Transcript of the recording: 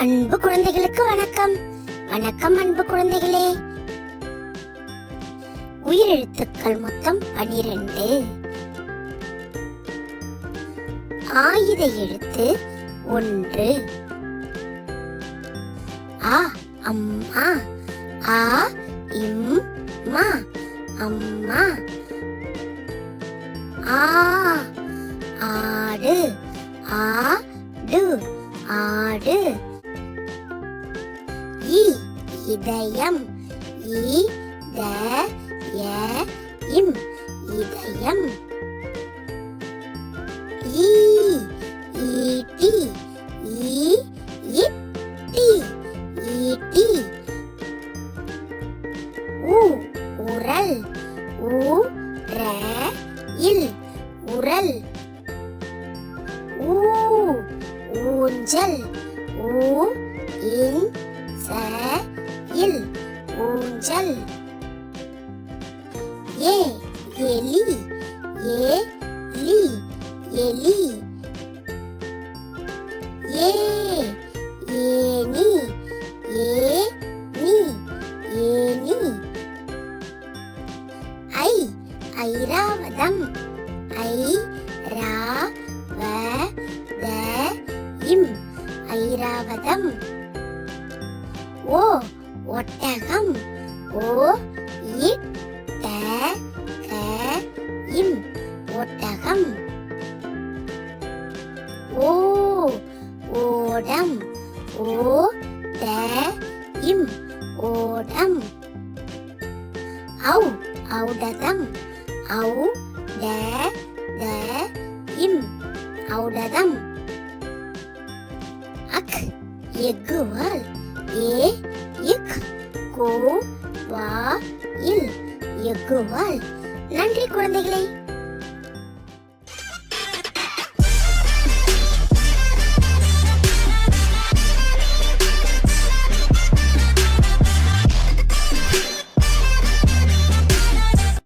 அன்பு குழந்தைகளுக்கு வணக்கம். வணக்கம் அன்பு குழந்தைகளே. உயிரெழுத்துக்கள் மொத்தம் பனிரெண்டு. ஆயுத எழுத்து ஒன்று. ஆ அம்மா. ஆ இம் மா அம்மா. ஆ ஆடு. ஆடு ஆடு. இ இதயம் இ த ய இம் இதயம். ஈ ஈட்டி ஈ இட்டி ஈட்டி. உ உரல் உ ர இல் உரல். ஊ ஊஞ்சல் ஊ இன் ச இல் ஊஞ்சல். ஏ எலி. ஏ லி. எலி. ஏ ஏனி ஏ நீ ஏனி ஐ ஐராவதம். ஐ ரா வ த இம். ஐராவதம். ஓ ஒட்டகம். ஓ இட் ட க இம். ஒட்டகம். ஓ ஓடம். ஓ ட இம். ஓடம். ஔ ஔடதம். ஔ ட த இம். ஔடதம். அக் எக்குவால் ஏ இக் கோ வா இல். எக்குவால் நன்றி குழந்தைகளே.